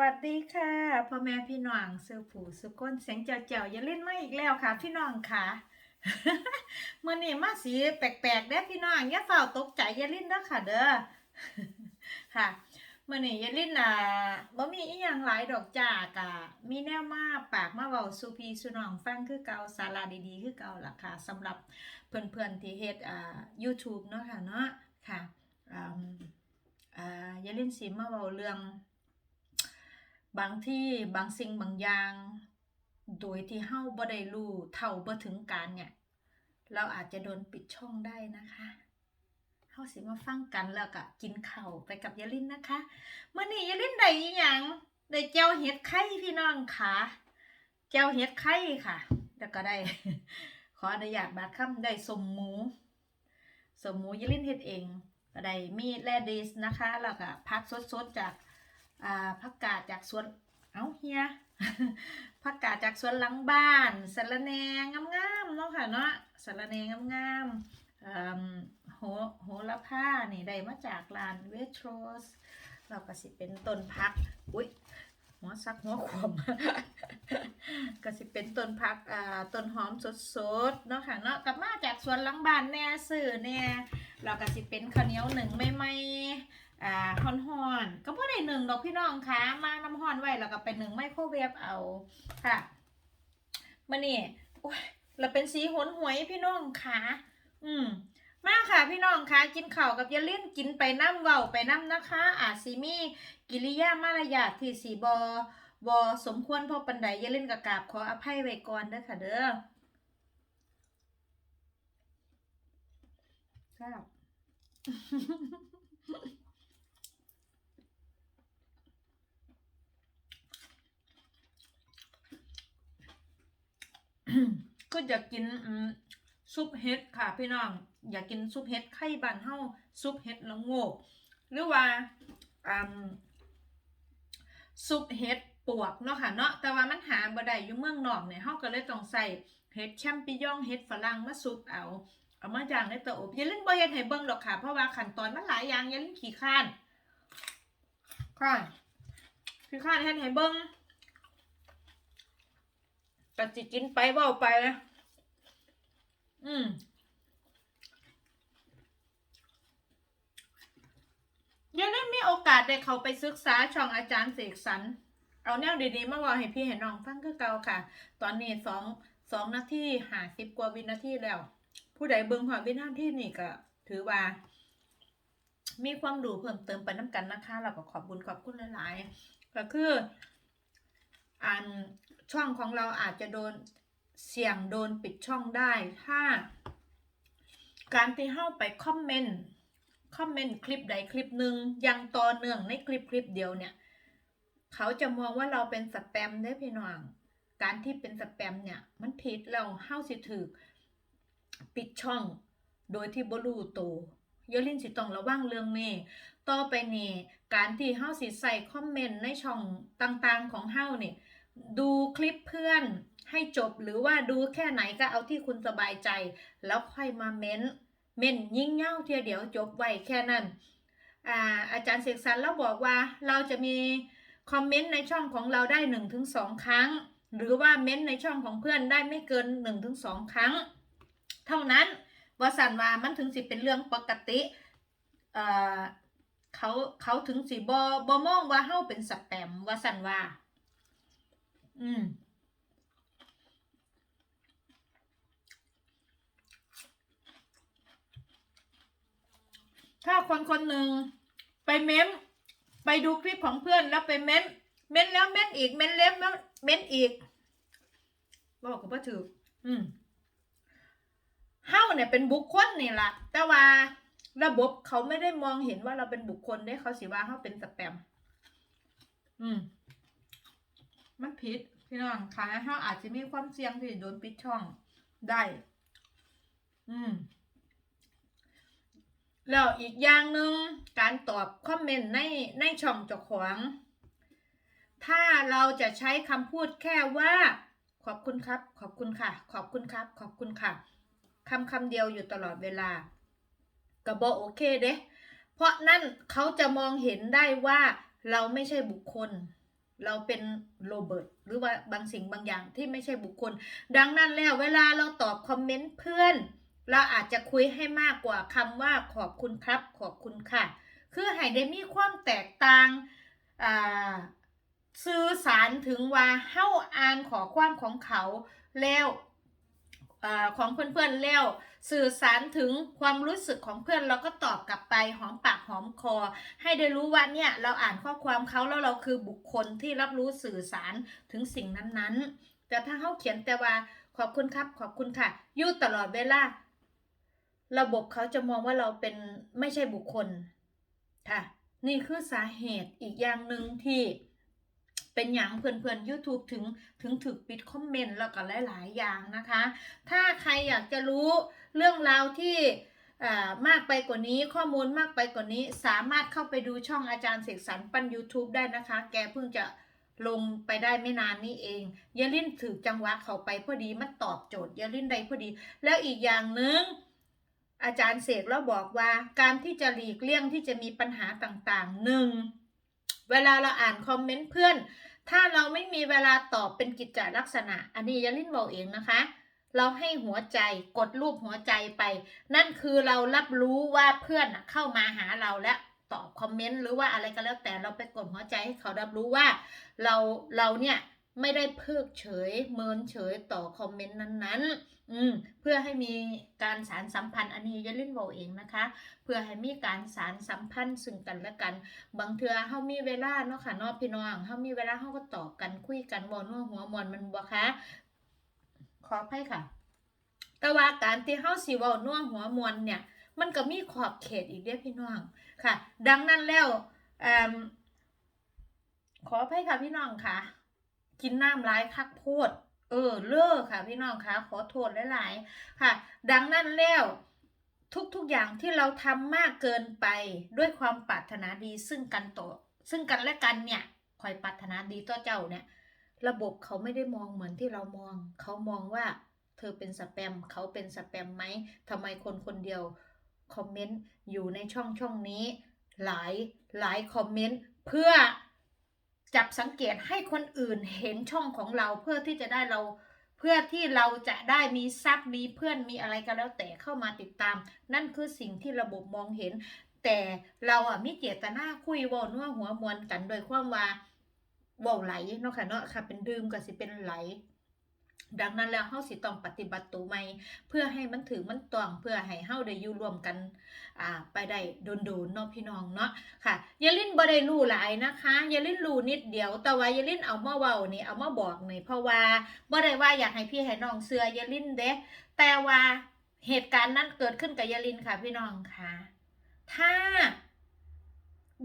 วัสดีค่ะพ่อแม่พี่น้องซื้อผูสุก้นเสียงเจ้าเจ้าอย่าเล่นมาอีกแล้วค่ะ พี่น้องค่ะเมื่อนี้มาสีแปลกๆเด้อพี่น้องอย่าเฝ้าตกใจอย่าเล่นเด้อค่ะ เด้อค่ะเมื่อนี้อย่าเล่นอะบ่มีอีหยังหลายดอกจากะมีแนวมาปากมาเว้าสู่พี่สู่น้องฟังคือเก่าสาระดีๆ คือเก่าล่ะค่ะสำหรับเพื่อนๆที่เฮ็ดอ่า YouTube เนาะค่ะเนาะค่ะอ่าอย่าเล่นสิมาเว้าเรื่อง บางที่บางสิ่งบางอย่าง โดยที่เฮาบ่ได้รู้เท่าบ่ถึงการเนี่ย เราอาจจะโดนปิดช่องได้นะคะเฮาสิมาฟังกันแล้วก็กินข้าวไปกับยาลินนะคะมื้อนี้ยาลินได้อีหยังได้แจ่วเห็ดไข่พี่น้องค่ะแจ่วเห็ดไข่ค่ะ แล้วก็ได้ ขออนุญาตบาดค่ำได้สมหมูสมหมูยาลินเฮ็ดเองก็ได้มีแลดิสนะคะ แล้วก็ผักสดๆจาก อ่าผักกาดจากสวนเอ้าเฮียผักกาดจากสวนหลังบ้านสะระแนงามๆเนาะค่ะเนาะสะระแนงามๆโหโหระพานี่ได้มาจากร้านเวทโรสเราก็สิเป็นต้นพักอุ้ยหัวซักหัวขวมก็สิเป็นต้นพักอ่าต้นหอมสดๆเนาะค่ะเนาะกลับมาจากสวนหลังบ้านแน่ซื้อแน่เราก็สิเป็นข้าวเหนียวหนึ่งไม่ไม่ อ่าฮอนฮอนก็บ่ได้หนึ่งดอกพี่น้องคะมาน้ำฮอนไว้แล้วก็เป็นหนึ่งไมโครเวฟเอาค่ะมานี่โอ้ยเราเป็นสีหนหวยพี่น้องคะอืมมาค่ะพี่น้องคะกินข้าวกับยาเล่นกินไปน้ำเว้าไปน้ำนะคะ อาจสิมีกิริยามารยาทที่สีบอบอสมควรพอปันไดยาเล่นกับกาบขออภัยไว้ก่อนเด้อค่ะเด้อครับ ก็อยากกินอืมซุปเห็ดค่ะพี่น้อง อยากกินซุปเห็ดไข่บานเฮาซุปเห็ดละโงกหรือว่าซุปเห็ดปวกเนาะค่ะเนาะแต่ว่ามันหาบ่ได้อยู่เมืองนอกเนี่ยเฮาก็เลยต้องใส่เห็ดแชมปิญองเห็ดฝรั่งมาซุปเอาเอามาย่างในเตาอบอย่าล่นบ่เฮ็ดให้เบิ่งหรอกค่ะ เพราะว่าขั้นตอนมันหลายอย่างอย่าล่นขี้ข้านค่ะขี้ข้านเฮ็ดให้เบิ่ง ก็จิกินไปเว่าไปนะอืมยังได้มีโอกาสได้เขาไปศึกษาช่องอาจารย์เสกสรรเอาแนวดีๆมาบอกให้พี่ให้น้องฟังคือเก่าค่ะ ตอนนี้สองสองนาทีหาสิบกว่าวินาทีแล้ว ผู้ใดเบิ่งความวินาทีนี่ก็ ถือว่า มีความรู้เพิ่มเติมไปน้ำกันนะคะเราก็ขอบคุญขอบคุณหลายๆก็คืออัน ช่องของเราอาจจะโดนเสี่ยงโดนปิดช่องได้ ถ้า การที่เข้าไปคอมเมนต์คอมเมนต์คลิปใดคลิปหนึ่งยังต่อเนื่องในคลิปคลิปเดียวเนี่ย เขาจะมองว่าเราเป็นสแปมได้พี่น้องการที่เป็นสแปมเนี่ย มันผิดแล้วเฮาสิถือปิดช่อง โดยที่บ่รู้ตัวอยลินสิต้องระวังเรื่องนี้ต่อไปนี่การที่เฮาสิใส่คอมเมนต์ในช่องต่างๆของเฮานี่ ดูคลิปเพื่อนให้จบหรือว่าดูแค่ไหนก็เอาที่คุณสบายใจ แล้วค่อยมาเม้น เม้นยิ่งเง่าเทียเดียวจบไว้แค่นั้นอาอาจารย์เสกสรรแล้วบอกว่าเราจะมีคอมเมนต์ในช่องของเราได้1นถึงสครั้ง หรือว่าเม้นในช่องของเพื่อนได้ไม่เกิน1นถึงสครั้ง เท่านั้นว่าสันว่ามันถึงสิเป็นเรื่องปกติเขาเขาถึงสิบอบอมองว่าเฮาเป็นสแปมว่าสันว่า อืมถ้าคนคนหนึ่งไปเม้ม ไปดูคลิปของเพื่อนแล้วไปเม้ม เม้นแล้วเม้นอีก เม้นแล้วเม้นอีก บอกกับว่าถืออืมเฮ้าเนี่ยเป็นบุคคลนี่แหละแต่ว่าระบบเขาไม่ได้มองเห็นว่าเราเป็นบุคคลได้เขาสิว่าเขาเป็นสแปม อืม มันผิดพี่น้องค่ะเขาอาจจะมีความเสี่ยงที่โดนปิดช่องได้ อืม แล้วอีกอย่างหนึ่งการตอบคอมเมนต์ในในช่องเจ้าของ ถ้าเราจะใช้คำพูดแค่ว่า ขอบคุณครับ ขอบคุณค่ะ ขอบคุณครับ ขอบคุณค่ะคำคำเดียวอยู่ตลอดเวลาก็บอโอเคเด้เพราะนั่นเขาจะมองเห็นได้ว่าเราไม่ใช่บุคคล เราเป็นโรเบิร์ตหรือว่าบางสิ่งบางอย่างที่ไม่ใช่บุคคล ดังนั้นแล้วเวลาเราตอบคอมเมนต์เพื่อน เราอาจจะคุยให้มากกว่าคำว่าขอบคุณครับ ขอบคุณค่ะ คือให้ได้มีความแตกต่างอ่าสื่อสารถึงว่าเฮาอ่านขอความของเขาแล้วอาของเพื่อนๆแล้ว สื่อสารถึงความรู้สึกของเพื่อนเราก็ตอบกลับไปหอมปากหอมคอ ให้ได้รู้ว่าเนี่ยเราอ่านข้อความเขาแล้วเราคือบุคคลที่รับรู้สื่อสารถึงสิ่งนั้นๆ แต่ถ้าเขาเขียนแต่ว่าขอบคุณครับ ขอบคุณค่ะยู่ตลอดเวลาระบบเขาจะมองว่าเราเป็นไม่ใช่บุคคลค่ะ นี่คือสาเหตุอีกอย่างหนึ่งที่ เป็นอย่างเพื่อนๆ YouTube ถึงถึงถึกปิดคอมเมนต์แล้วก็หลาย ๆ อย่างนะคะ ถ้าใครอยากจะรู้เรื่องราวที่อ่ามากไปกว่านี้ข้อมูลมากไปกว่านี้สามารถเข้าไปดูช่องอาจารย์เสกสรรปั้น YouTube ได้นะคะ แกเพิ่งจะลงไปได้ไม่นานนี้เองยาลินถือจังหวะเขาไปพอดีมันตอบโจทย์ยาลินได้พอดี แล้วอีกอย่างหนึ่งอาจารย์เสกแล้วบอกว่าการที่จะหลีกเลี่ยงที่จะมีปัญหาต่างๆหนึ่ง เวลาเราอ่านคอมเมนต์เพื่อน ถ้าเราไม่มีเวลาตอบเป็นกิจจลักษณะ อันนี้ยาลินบอกเองนะคะ เราให้หัวใจกดรูปหัวใจไป นั่นคือเรารับรู้ว่าเพื่อนเข้ามาหาเราและตอบคอมเมนต์หรือว่าอะไรก็แล้วแต่เราไปกดหัวใจให้เขารับรู้ว่า เราเราเนี่ยไม่ได้เพิกเฉยเมินเฉยต่อคอมเมนต์นั้นๆ อืมเพื่อให้มีการสารสัมพันธ์อันนี้ยาลินบอกเองนะคะ เพื่อให้มีการสารสัมพันธ์ซึ่งกันและกัน บางเทือเฮามีเวลาเนาะค่ะนาะพี่น้องเฮามีเวลาเฮาก็ตอบกันคุยกันบ่นัวหัวมวนมันบ่คะขออภัยค่ะ แต่ว่าการที่เฮาสิเว้านัวหัวมวนเนี่ย มันก็มีขอบเขตอีกเด้อพี่น้องค่ะ ดังนั้นแล้วอขออภัยค่ะพี่น้องค่ะ กินน้ำร้ายคักโพด เออเลิกค่ะ พี่น้องคะขอโทษหลายๆค่ะ ดังนั้นแล้วทุกๆอย่างที่เราทำมากเกินไปด้วยความปรารถนาดีซึ่งกันต่อซึ่งกันและกันเนี่ยคอยปรารถนาดีต่อเจ้าเนี่ย ระบบเขาไม่ได้มองเหมือนที่เรามอง เขามองว่า เธอเป็นสแปม เขาเป็นสแปมไหมทำไมคนคนเดียวคอมเมนต์อยู่ในช่องช่องนี้ หลายหลายคอมเมนต์เพื่อ จับสังเกตให้คนอื่นเห็นช่องของเราเพื่อที่จะได้เราเพื่อที่เราจะได้มีทรัพย์มีเพื่อนมีอะไรก็แล้วแต่เข้ามาติดตาม นั่นคือสิ่งที่ระบบมองเห็น แต่เราอะมิเจตนาคุยวอนัวหัวมวนกันโดยความว่าว่าไหลเนาะค่ะเนาะค่ะเป็นดื่มก็สิเป็นไหล ดังนั้นแล้วเฮาสิต้องปฏิบัติตัวใหม่ เพื่อให้มันถึงมันตวงเพื่อให้เฮาได้อยู่ร่วมกันอ่าไปได้โดนๆเนาะพี่น้องเนาะค่ะอยาลินบ่ได้รู้หลายนะคะอยาลินรู้นิดเดียว แต่ว่าอยาลินเอามาเว้านี่เอามาบอกนี่เพราะว่าบ่ได้ว่าอยากให้พี่ให้น้องเชื่ออยาลินเด้แต่ว่าเหตุการณ์นั้นเกิดขึ้นกับยาลินค่ะพี่น้องค่ะ ถ้า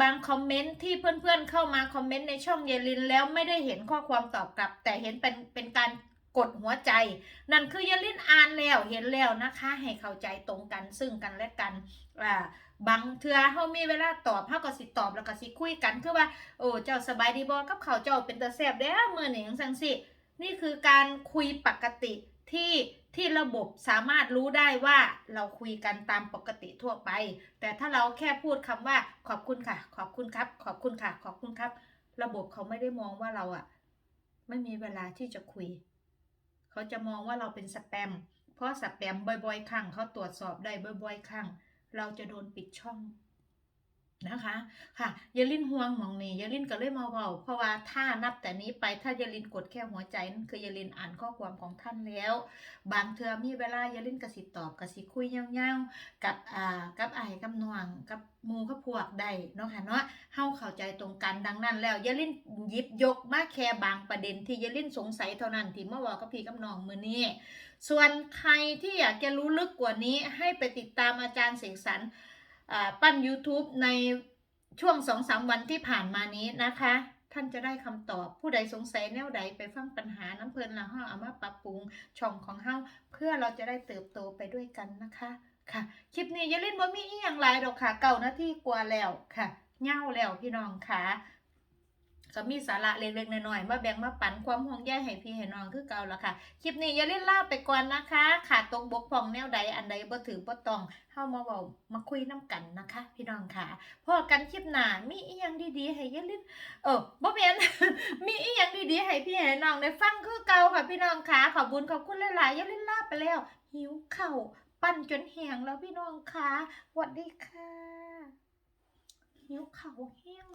บางคอมเมนต์ที่เพื่อนๆเข้ามาคอมเมนต์ในช่องเยลินแล้วไม่ได้เห็นข้อความตอบกลับ แต่เห็นเป็นเป็นการ กดหัวใจ นั่นคือเยลินอ่านแล้วเห็นแล้วนะคะ ให้เข้าใจตรงกันซึ่งกันและกันอ่าบางเทื่อเฮามีเวลาตอบเฮาก็สิตอบแล้วก็สิคุยกันคือว่าโอ้เจ้าสบายดีบ่กับเขาเจ้าเป็นตาแซ่บเด้อมื้อนี้จังซั่นสินี่คือการคุยปกติที่ที่ระบบสามารถรู้ได้ว่าเราคุยกันตามปกติทั่วไป แต่ถ้าเราแค่พูดคำว่าขอบคุณค่ะ ขอบคุณครับ ขอบคุณค่ะ ขอบคุณครับ ระบบเขาไม่ได้มองว่าเราอะไม่มีเวลาที่จะคุย เขาจะมองว่าเราเป็นสแปม เพราะสแปมบ่อยๆครั้งเขาตรวจสอบได้บ่อยๆครั้งเราจะโดนปิดช่อง นะคะค่ะยาลินห่วงมองนี่ยาลินก็เลยมาเว้าเพราะว่าถ้านับแต่นี้ไปถ้ายาลินกดแค่หัวใจนั่นคือยาลินอ่านข้อความของท่านแล้ว บางเทือมีเวลายาลินกระสิตอบกระสิคุยยาวๆกับอ่ากับไอ้กับน้องกับมูกับพวกได้เนาะค่ะเนาะเฮาเข้าใจตรงกันดังนั้น แล้วยาลินยิบยกมาแค่บางประเด็นที่ยาลินสงสัยเท่านั้นที่เมาเว้ากับพี่กับน้องมือนี้ส่วนใครที่อยากจะรู้ลึกกว่านี้ให้ไปติดตามอาจารย์เสกสรร ปั้น YouTube ในช่วงสองสามวันที่ผ่านมานี้นะคะ ท่านจะได้คำตอบผู้ใดสงสัยแนวใดไปฟังปัญหาน้ำเพลินแล้วเฮาเอามาปรับปรุงช่องของเฮาเพื่อเราจะได้เติบโตไปด้วยกันนะคะค่ะ คลิปนี้อย่าเล่นบ่มีอีหยังหลายดอกค่ะ เก่านาที่กว่าแล้วค่ะเง่าแล้วพี่น้องค่ะ ก็มีสาระเล็กๆน้อยๆมาแบ่งมาปันความห่วงใยให้พี่ให้น้องคือเก่าละค่ะ คลิปนี้อย่าเล่นลาไปก่อนนะคะขาดตรงบกพร่องแนวใดอันใดบ่ถือบ่ต้องเฮามาเว้ามาคุยน้ำกันนะคะ พี่น้องค่ะพอกันคลิปหน้ามีอีหยังดีๆให้อย่าลืมเออบ่แม่นมีอีหยังดีๆให้พี่ให้น้องได้ฟังคือเก่าค่ะพี่น้องค่ะขอบคุญขอบคุณหลายๆอย่าเล่นลาไปแล้ว หิวเข้าปั่นจนแห้งแล้วพี่น้องค่ะสวัสดีค่ะหิวเข้าแห้ง